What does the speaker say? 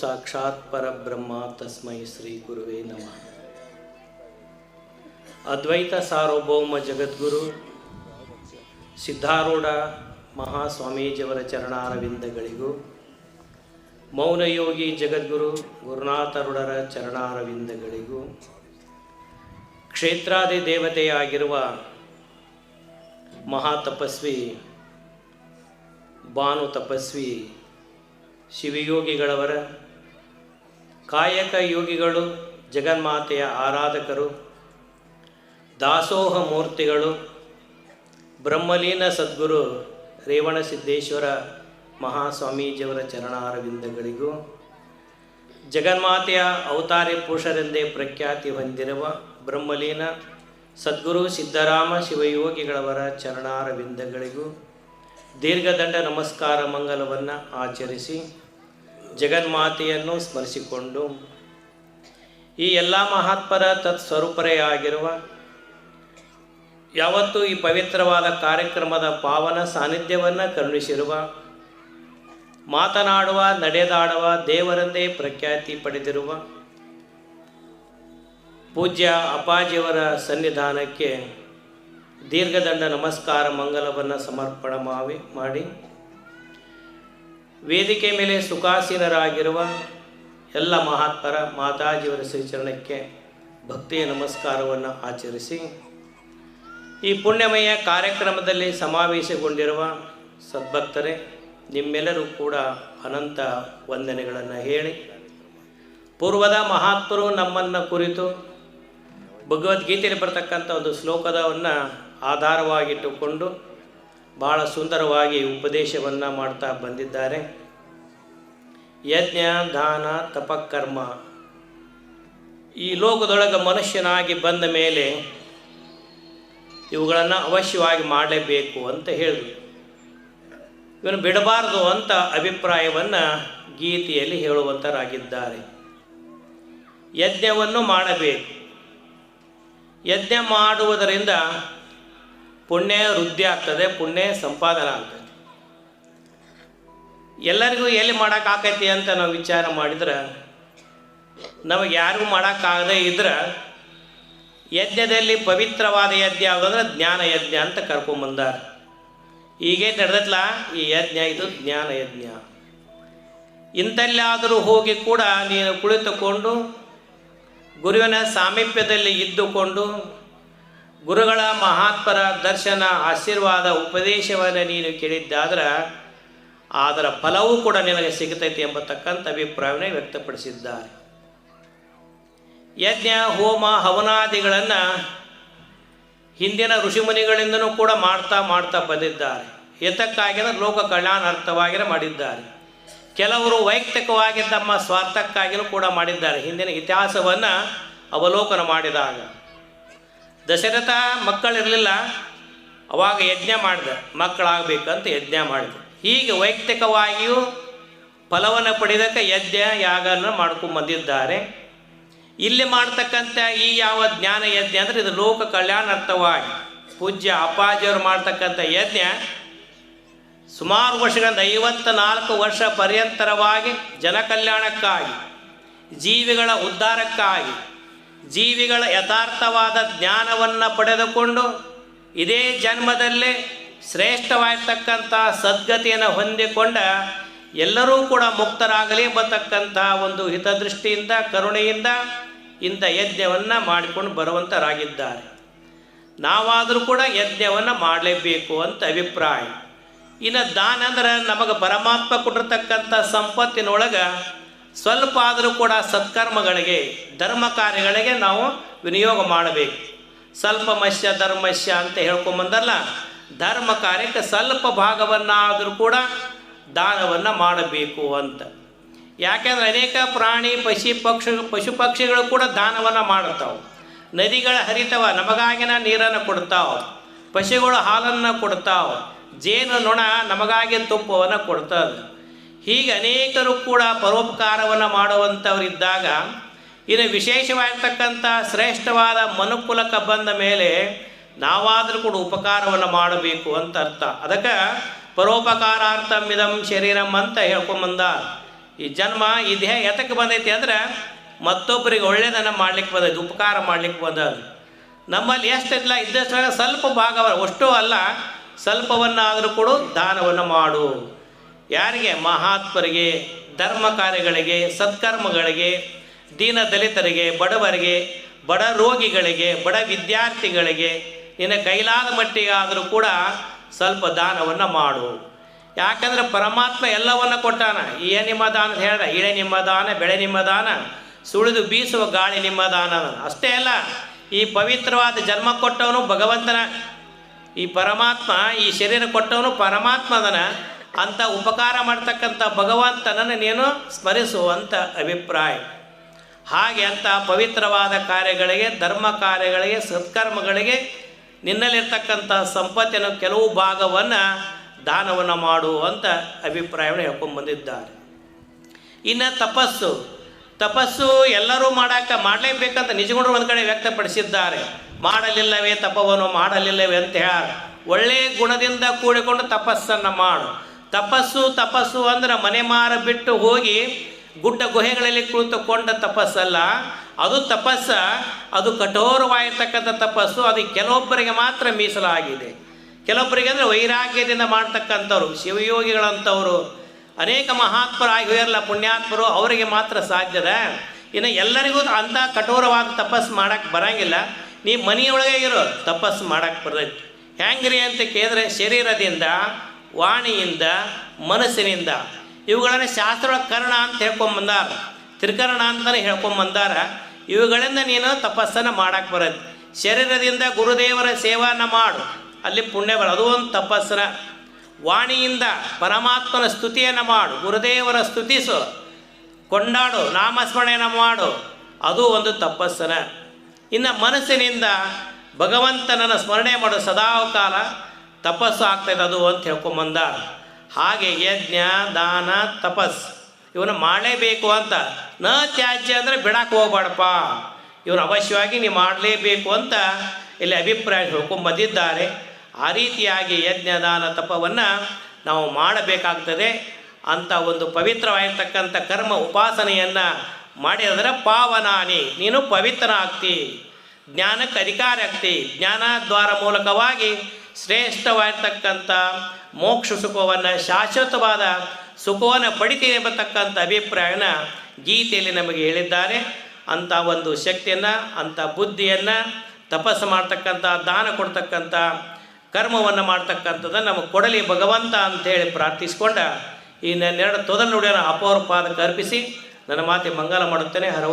ಸಾಕ್ಷಾತ್ ಪರಬ್ರಹ್ಮ ತಸ್ಮೈ ಶ್ರೀ ಗುರುವೇ ನಮಃ. ಅದ್ವೈತ ಸಾರ್ವಭೌಮ ಜಗದ್ಗುರು ಸಿದ್ಧಾರೂಢ ಮಹಾಸ್ವಾಮೀಜಿಯವರ ಚರಣಾರವಿಂದಗಳಿಗೂ, ಮೌನಯೋಗಿ ಜಗದ್ಗುರು ಗುರುನಾಥರುಡರ ಚರಣಾರವಿಂದಗಳಿಗೂ, ಕ್ಷೇತ್ರಾದಿ ದೇವತೆಯಾಗಿರುವ ಮಹಾತಪಸ್ವಿ ಭಾನು ತಪಸ್ವಿ ಶಿವಯೋಗಿಗಳವರ ಕಾಯಕ ಯೋಗಿಗಳು, ಜಗನ್ಮಾತೆಯ ಆರಾಧಕರು, ದಾಸೋಹ ಮೂರ್ತಿಗಳು, ಬ್ರಹ್ಮಲೀನ ಸದ್ಗುರು ರೇವಣಸಿದ್ದೇಶ್ವರ ಮಹಾಸ್ವಾಮೀಜಿಯವರ ಚರಣಾರವಿಂದಗಳಿಗೂ, ಜಗನ್ಮಾತೆಯ ಅವತಾರಿ ಪುರುಷರೆಂದೇ ಪ್ರಖ್ಯಾತಿ ಹೊಂದಿರುವ ಬ್ರಹ್ಮಲೀನ ಸದ್ಗುರು ಸಿದ್ದರಾಮ ಶಿವಯೋಗಿಗಳವರ ಚರಣಾರವಿಂದಗಳಿಗೂ ದೀರ್ಘದಂಡ ನಮಸ್ಕಾರ ಮಂಗಲವನ್ನು ಆಚರಿಸಿ ಜಗನ್ಮಾತೆಯನ್ನು ಸ್ಮರಿಸಿಕೊಂಡು ಈ ಎಲ್ಲ ಮಹಾತ್ಮರ ತತ್ಸ್ವರೂಪರೇ ಆಗಿರುವ ಯಾವತ್ತೂ ಈ ಪವಿತ್ರವಾದ ಕಾರ್ಯಕ್ರಮದ ಪಾವನ ಸಾನ್ನಿಧ್ಯವನ್ನು ಕರುಣಿಸಿರುವ, ಮಾತನಾಡುವ, ನಡೆದಾಡುವ ದೇವರೆಂದೇ ಪ್ರಖ್ಯಾತಿ ಪಡೆದಿರುವ ಪೂಜ್ಯ ಅಪ್ಪಾಜಿಯವರ ಸನ್ನಿಧಾನಕ್ಕೆ ದೀರ್ಘದಂಡ ನಮಸ್ಕಾರ ಮಂಗಲವನ್ನು ಸಮರ್ಪಣೆ ಮಾಡಿ. ವೇದಿಕೆ ಮೇಲೆ ಸುಖಾಸೀನರಾಗಿರುವ ಎಲ್ಲ ಮಹಾತ್ಮರ ಮಾತಾಜಿಯವರ ಶ್ರೀಚರಣಕ್ಕೆ ಭಕ್ತಿಯ ನಮಸ್ಕಾರವನ್ನು ಆಚರಿಸಿ ಈ ಪುಣ್ಯಮಯ ಕಾರ್ಯಕ್ರಮದಲ್ಲಿ ಸಮಾವೇಶಗೊಂಡಿರುವ ಸದ್ಭಕ್ತರೇ, ನಿಮ್ಮೆಲ್ಲರೂ ಕೂಡ ಅನಂತ ವಂದನೆಗಳನ್ನು ಹೇಳಿ, ಪೂರ್ವದ ಮಹಾತ್ಮರು ನಮ್ಮನ್ನು ಕುರಿತು ಭಗವದ್ಗೀತೆಯಲ್ಲಿ ಬರ್ತಕ್ಕಂಥ ಒಂದು ಶ್ಲೋಕದವನ್ನು ಆಧಾರವಾಗಿಟ್ಟುಕೊಂಡು ಬಹಳ ಸುಂದರವಾಗಿ ಉಪದೇಶವನ್ನು ಮಾಡ್ತಾ ಬಂದಿದ್ದಾರೆ. ಯಜ್ಞ, ದಾನ, ತಪಕರ್ಮ. ಈ ಲೋಕದೊಳಗೆ ಮನುಷ್ಯನಾಗಿ ಬಂದ ಮೇಲೆ ಇವುಗಳನ್ನು ಅವಶ್ಯವಾಗಿ ಮಾಡಲೇಬೇಕು ಅಂತ ಹೇಳಿದ್ರು. ಇವನು ಬಿಡಬಾರದು ಅಂತ ಅಭಿಪ್ರಾಯವನ್ನು ಗೀತೆಯಲ್ಲಿ ಹೇಳುವಂತರಾಗಿದ್ದಾರೆ. ಯಜ್ಞವನ್ನು ಮಾಡಬೇಕು. ಯಜ್ಞ ಮಾಡುವುದರಿಂದ ಪುಣ್ಯ ವೃದ್ಧಿ ಆಗ್ತದೆ, ಪುಣ್ಯ ಸಂಪಾದನೆ ಆಗ್ತದೆ. ಎಲ್ಲರಿಗೂ ಎಲ್ಲಿ ಮಾಡೋಕ್ಕಾಕೈತಿ ಅಂತ ನಾವು ವಿಚಾರ ಮಾಡಿದ್ರೆ, ನಮಗೆ ಯಾರಿಗೂ ಮಾಡೋಕ್ಕಾಗದೇ ಇದ್ರೆ, ಯಜ್ಞದಲ್ಲಿ ಪವಿತ್ರವಾದ ಯಜ್ಞ ಯಾವುದಂದ್ರೆ ಜ್ಞಾನ ಯಜ್ಞ ಅಂತ ಕರ್ಕೊಂಬಂದಾರ ಈಗೇನು ನಡೆದತ್ಲ, ಈ ಯಜ್ಞ ಇದು ಜ್ಞಾನ ಯಜ್ಞ. ಇಂಥಲ್ಲಾದರೂ ಹೋಗಿ ಕೂಡ ನೀನು ಕುಳಿತುಕೊಂಡು, ಗುರುವಿನ ಸಾಮೀಪ್ಯದಲ್ಲಿ ಇದ್ದುಕೊಂಡು ಗುರುಗಳ ಮಹಾತ್ಮರ ದರ್ಶನ ಆಶೀರ್ವಾದ ಉಪದೇಶವನ್ನು ನೀನು ಕೇಳಿದ್ದಾದ್ರೆ ಅದರ ಫಲವೂ ಕೂಡ ನಿನಗೆ ಸಿಗತೈತಿ ಎಂಬತಕ್ಕಂಥ ಅಭಿಪ್ರಾಯವನ್ನೇ ವ್ಯಕ್ತಪಡಿಸಿದ್ದಾರೆ. ಯಜ್ಞ, ಹೋಮ, ಹವನಾದಿಗಳನ್ನು ಹಿಂದಿನ ಋಷಿಮುನಿಗಳಿಂದನೂ ಕೂಡ ಮಾಡ್ತಾ ಮಾಡ್ತಾ ಬಂದಿದ್ದಾರೆ. ಹಿತಕ್ಕಾಗಿನ ಲೋಕ ಕಲ್ಯಾಣಾರ್ಥವಾಗಿನೇ ಮಾಡಿದ್ದಾರೆ. ಕೆಲವರು ವೈಯಕ್ತಿಕವಾಗಿ ತಮ್ಮ ಸ್ವಾರ್ಥಕ್ಕಾಗಿಯೂ ಕೂಡ ಮಾಡಿದ್ದಾರೆ. ಹಿಂದಿನ ಇತಿಹಾಸವನ್ನು ಅವಲೋಕನ ಮಾಡಿದಾಗ. ದಶರಥ ಮಕ್ಕಳಿರಲಿಲ್ಲ ಅವಾಗ ಯಜ್ಞ ಮಾಡಿದೆ. ಮಕ್ಕಳಾಗಬೇಕಂತ ಯಜ್ಞ ಮಾಡಿದೆ ಹೀಗೆ ವೈಯಕ್ತಿಕವಾಗಿಯೂ ಫಲವನ್ನು ಪಡೆದಕ್ಕೆ ಯಜ್ಞ ಯಾಗನ ಮಾಡ್ಕೊಂಡು ಬಂದಿದ್ದಾರೆ. ಇಲ್ಲಿ ಮಾಡ್ತಕ್ಕಂಥ ಈ ಯಾವ ಜ್ಞಾನ ಯಜ್ಞ ಅಂದರೆ ಇದು ಲೋಕ ಕಲ್ಯಾಣಾರ್ಥವಾಗಿ. ಪೂಜ್ಯ ಅಪ್ಪಾಜಿಯವರು ಮಾಡ್ತಕ್ಕಂಥ ಯಜ್ಞ ಸುಮಾರು ವರ್ಷಗಳಿಂದ ಐವತ್ತ ನಾಲ್ಕು ವರ್ಷ ಪರ್ಯಂತರವಾಗಿ ಜನಕಲ್ಯಾಣಕ್ಕಾಗಿ, ಜೀವಿಗಳ ಉದ್ಧಾರಕ್ಕಾಗಿ ಜೀವಿಗಳ ಯಥಾರ್ಥವಾದ ಜ್ಞಾನವನ್ನು ಪಡೆದುಕೊಂಡು ಇದೇ ಜನ್ಮದಲ್ಲೇ ಶ್ರೇಷ್ಠವಾಗಿರ್ತಕ್ಕಂಥ ಸದ್ಗತಿಯನ್ನು ಹೊಂದಿಕೊಂಡ ಎಲ್ಲರೂ ಕೂಡ ಮುಕ್ತರಾಗಲಿ ಬರ್ತಕ್ಕಂಥ ಒಂದು ಹಿತದೃಷ್ಟಿಯಿಂದ, ಕರುಣೆಯಿಂದ ಇಂಥ ಯಜ್ಞವನ್ನು ಮಾಡಿಕೊಂಡು ಬರುವಂತರಾಗಿದ್ದಾರೆ. ನಾವಾದರೂ ಕೂಡ ಯಜ್ಞವನ್ನು ಮಾಡಲೇಬೇಕು ಅಂತ ಅಭಿಪ್ರಾಯ. ಇನ್ನು ದಾನ ಅಂದರೆ ನಮಗೆ ಪರಮಾತ್ಮ ಕೊಟ್ಟಿರ್ತಕ್ಕಂಥ ಸಂಪತ್ತಿನೊಳಗೆ ಸ್ವಲ್ಪ ಆದರೂ ಕೂಡ ಸತ್ಕರ್ಮಗಳಿಗೆ ಧರ್ಮ ಕಾರ್ಯಗಳಿಗೆ ನಾವು ವಿನಿಯೋಗ ಮಾಡಬೇಕು. ಸ್ವಲ್ಪ ಮಶ್ಯ ಧರ್ಮಶ್ಯ ಅಂತ ಹೇಳ್ಕೊಂಬಂದಲ್ಲ, ಧರ್ಮ ಕಾರ್ಯಕ್ಕೆ ಸ್ವಲ್ಪ ಭಾಗವನ್ನಾದರೂ ಕೂಡ ದಾನವನ್ನು ಮಾಡಬೇಕು ಅಂತ. ಯಾಕೆಂದ್ರೆ ಅನೇಕ ಪ್ರಾಣಿ, ಪಶು, ಪಕ್ಷಿ ಪಶು ಪಕ್ಷಿಗಳು ಕೂಡ ದಾನವನ್ನು ಮಾಡುತ್ತವೆ. ನದಿಗಳ ಹರಿತವ ನಮಗಾಗಿನ ನೀರನ್ನು ಕೊಡ್ತಾವೆ. ಪಶುಗಳು ಹಾಲನ್ನು ಕೊಡ್ತಾವೆ. ಜೇನು ನೊಣ ನಮಗಾಗಿ ತುಪ್ಪವನ್ನು ಕೊಡ್ತದೆ. ಹೀಗೆ ಅನೇಕರು ಕೂಡ ಪರೋಪಕಾರವನ್ನು ಮಾಡುವಂಥವರಿದ್ದಾಗ, ಇನ್ನು ವಿಶೇಷವಾಗಿರ್ತಕ್ಕಂಥ ಶ್ರೇಷ್ಠವಾದ ಮನುಕುಲಕ್ಕೆ ಬಂದ ಮೇಲೆ ನಾವಾದರೂ ಕೂಡ ಉಪಕಾರವನ್ನು ಮಾಡಬೇಕು ಅಂತ ಅರ್ಥ. ಅದಕ್ಕೆ ಪರೋಪಕಾರಾರ್ಥಮಿದಂ ಶರೀರಂ ಅಂತ ಹೇಳ್ಕೊಂಬಂದ, ಈ ಜನ್ಮ ಈ ದೇಹ ಎತಕ್ಕೆ ಬಂದೈತಿ ಅಂದರೆ ಮತ್ತೊಬ್ಬರಿಗೆ ಒಳ್ಳೆಯದನ್ನು ಮಾಡ್ಲಿಕ್ಕೆ ಬಂದೈತಿ ಉಪಕಾರ ಮಾಡ್ಲಿಕ್ಕೆ ಬಂದದ್ದು. ನಮ್ಮಲ್ಲಿ ಎಷ್ಟಿಲ್ಲ ಇದ್ದಷ್ಟು ಸ್ವಲ್ಪ ಭಾಗವ ಅಷ್ಟು ಅಲ್ಲ, ಸ್ವಲ್ಪವನ್ನಾದರೂ ಕೂಡ, ದಾನವನ್ನು ಮಾಡು. ಯಾರಿಗೆ ಮಹಾತ್ಮರಿಗೆ ಧರ್ಮ ಕಾರ್ಯಗಳಿಗೆ ಸತ್ಕರ್ಮಗಳಿಗೆ, ದೀನ ದಲಿತರಿಗೆ, ಬಡವರಿಗೆ, ಬಡ ರೋಗಿಗಳಿಗೆ, ಬಡ ವಿದ್ಯಾರ್ಥಿಗಳಿಗೆ, ನಿನ್ನ ಕೈಲಾದ ಮಟ್ಟಿಗಾದರೂ ಕೂಡ ಸ್ವಲ್ಪ ದಾನವನ್ನು ಮಾಡು. ಯಾಕಂದರೆ ಪರಮಾತ್ಮ ಎಲ್ಲವನ್ನ ಕೊಟ್ಟಾನ. ಏ ನಿಮ್ಮ ದಾನ ಅಂತ ಹೇಳ್ದ, ಇಳೆ ನಿಮ್ಮ ದಾನ, ಬೆಳೆ ನಿಮ್ಮ ದಾನ, ಸುಳಿದು ಬೀಸುವ ಗಾಳಿ ನಿಮ್ಮ ದಾನ ಅಷ್ಟೇ ಅಲ್ಲ, ಈ ಪವಿತ್ರವಾದ ಜನ್ಮ ಕೊಟ್ಟವನು ಭಗವಂತನ. ಈ ಪರಮಾತ್ಮ, ಈ ಶರೀರ ಕೊಟ್ಟವನು ಪರಮಾತ್ಮದನ. ಅಂತ ಉಪಕಾರ ಮಾಡ್ತಕ್ಕಂಥ ಭಗವಂತನನ್ನು ನೀನು ಸ್ಮರಿಸುವಂಥ ಅಭಿಪ್ರಾಯ. ಹಾಗೆ ಅಂತ ಪವಿತ್ರವಾದ ಕಾರ್ಯಗಳಿಗೆ, ಧರ್ಮ ಕಾರ್ಯಗಳಿಗೆ, ಸತ್ಕರ್ಮಗಳಿಗೆ ನಿನ್ನಲ್ಲಿರ್ತಕ್ಕಂಥ ಸಂಪತ್ತಿನ ಕೆಲವು ಭಾಗವನ್ನು ದಾನವನ್ನು ಮಾಡು ಅಂತ ಅಭಿಪ್ರಾಯವನ್ನು ಹೇಳ್ಕೊಂಡು ಬಂದಿದ್ದಾರೆ. ಇನ್ನು ತಪಸ್ಸು. ತಪಸ್ಸು ಎಲ್ಲರೂ ಮಾಡಕ್ಕೆ ಮಾಡಲೇಬೇಕಂತ ನಿಜಗೊಂಡ್ರು ಒಂದು ಕಡೆ ವ್ಯಕ್ತಪಡಿಸಿದ್ದಾರೆ. ಮಾಡಲಿಲ್ಲವೇ ತಪವನ್ನು ಮಾಡಲಿಲ್ಲವೇ ಅಂತ ಹೇಳ. ಒಳ್ಳೆಯ ಗುಣದಿಂದ ಕೂಡಿಕೊಂಡು ತಪಸ್ಸನ್ನು ಮಾಡು. ತಪಸ್ಸು ತಪಸ್ಸು ಅಂದ್ರೆ ಮನೆ ಮಾರ ಬಿಟ್ಟು ಹೋಗಿ ಗುಡ್ಡ ಗುಹೆಗಳಲ್ಲಿ ಕುಳಿತುಕೊಂಡ ತಪಸ್ಸಲ್ಲ, ಅದು ತಪಸ್ಸ, ಅದು ಕಠೋರವಾಗಿರ್ತಕ್ಕಂಥ ತಪಸ್ಸು, ಅದು ಕೆಲವೊಬ್ಬರಿಗೆ ಮಾತ್ರ ಮೀಸಲಾಗಿದೆ. ಕೆಲವೊಬ್ಬರಿಗೆ ಅಂದರೆ ವೈರಾಗ್ಯದಿಂದ ಮಾಡ್ತಕ್ಕಂಥವ್ರು, ಶಿವಯೋಗಿಗಳಂಥವ್ರು, ಅನೇಕ ಮಹಾತ್ಮರಾಗಿ ಹೋಗಿರಲ್ಲ ಪುಣ್ಯಾತ್ಮರು, ಅವರಿಗೆ ಮಾತ್ರ ಸಾಧ್ಯದ. ಇನ್ನು ಎಲ್ಲರಿಗೂ ಅಂಥ ಕಠೋರವಾದ ತಪಸ್ಸು ಮಾಡಕ್ಕೆ ಬರಂಗಿಲ್ಲ. ನೀ ಮನೆಯೊಳಗೆ ಇರೋ, ತಪಸ್ಸು ಮಾಡಕ್ಕೆ ಬರ್ತೈತಿ. ಹೆಂಗ್ರಿ ಅಂತ ಕೇಳಿದ್ರೆ ಶರೀರದಿಂದ ವಾಣಿಯಿಂದ, ಮನಸ್ಸಿನಿಂದ. ಇವುಗಳನ್ನು ಶಾಸ್ತ್ರಗಳ ಕರ್ಣ ಅಂತ ಹೇಳ್ಕೊಂಬಂದಾರ. ತ್ರಿಕರಣ ಅಂತಲೇ ಹೇಳ್ಕೊಂಬಂದಾರ. ಇವುಗಳಿಂದ ನೀನು ತಪಸ್ಸನ್ನು ಮಾಡಕ್ಕೆ ಬರುತ್ತೆ ಶರೀರದಿಂದ ಗುರುದೇವರ ಸೇವಾನ ಮಾಡು. ಅಲ್ಲಿ ಪುಣ್ಯ ಬರ ಅದು ಒಂದು ತಪಸ್ಸನ. ವಾಣಿಯಿಂದ ಪರಮಾತ್ಮನ ಸ್ತುತಿಯನ್ನು ಮಾಡು. ಗುರುದೇವರ ಸ್ತುತಿಸು. ಕೊಂಡಾಡು, ನಾಮಸ್ಮರಣೆಯನ್ನು ಮಾಡು. ಅದು ಒಂದು ತಪಸ್ಸನ. ಇನ್ನು ಮನಸ್ಸಿನಿಂದ ಭಗವಂತನನ್ನು ಸ್ಮರಣೆ ಮಾಡು ಸದಾಕಾಲ ತಪಸ್ಸು ಆಗ್ತೈತೆ ಅದು ಅಂತ ಹೇಳ್ಕೊಂಬಂದ ಹಾಗೆ ಯಜ್ಞ, ದಾನ, ತಪಸ್. ಇವನು ಮಾಡಲೇಬೇಕು ಅಂತ. ನ ತ್ಯಾಜ್ಯ ಅಂದರೆ ಬಿಡಕ್ಕೆ ಹೋಗ್ಬೇಡಪ್ಪ. ಇವನು ಅವಶ್ಯವಾಗಿ ನೀವು ಮಾಡಲೇಬೇಕು ಅಂತ ಇಲ್ಲಿ ಅಭಿಪ್ರಾಯ ಹೇಳ್ಕೊಂಬಂದಿದ್ದಾರೆ. ಆ ರೀತಿಯಾಗಿ ಯಜ್ಞ, ದಾನ, ತಪವನ್ನು ನಾವು ಮಾಡಬೇಕಾಗ್ತದೆ. ಅಂತ ಒಂದು ಪವಿತ್ರವಾಗಿರ್ತಕ್ಕಂಥ ಕರ್ಮ ಉಪಾಸನೆಯನ್ನು ಮಾಡಿದ್ರೆ ಪಾವನಾನಿ, ನೀನು ಪವಿತ್ರ ಆಗ್ತಿ ಜ್ಞಾನಕ್ಕೆ ಅಧಿಕಾರ ಆಗ್ತಿ. ಜ್ಞಾನದ್ವಾರ ಮೂಲಕವಾಗಿ ಶ್ರೇಷ್ಠವಾಗಿರ್ತಕ್ಕಂಥ ಮೋಕ್ಷ ಸುಖವನ್ನು ಶಾಶ್ವತವಾದ ಸುಖವನ್ನು ಪಡಿತೀನಿ ಎಂಬತಕ್ಕಂಥ ಅಭಿಪ್ರಾಯನ ಗೀತೆಯಲ್ಲಿ ನಮಗೆ ಹೇಳಿದ್ದಾರೆ. ಅಂಥ ಒಂದು ಶಕ್ತಿಯನ್ನು, ಅಂಥ ಬುದ್ಧಿಯನ್ನು, ತಪಸ್ಸು ಮಾಡ್ತಕ್ಕಂಥ, ದಾನ ಕೊಡ್ತಕ್ಕಂಥ, ಕರ್ಮವನ್ನು ಮಾಡ್ತಕ್ಕಂಥದ್ದನ್ನು ನಮಗೆ ಕೊಡಲಿ ಭಗವಂತ ಅಂತೇಳಿ ಪ್ರಾರ್ಥಿಸ್ಕೊಂಡ ಈ ನನ್ನೆರಡು ತೊದಲು ನುಡಿಯನ್ನು ಅಪೌರ್ಪಾದಕ್ಕೆ ಅರ್ಪಿಸಿ ನನ್ನ ಮಾತೆ ಮಂಗಲ ಮಾಡುತ್ತೇನೆ. ಹರ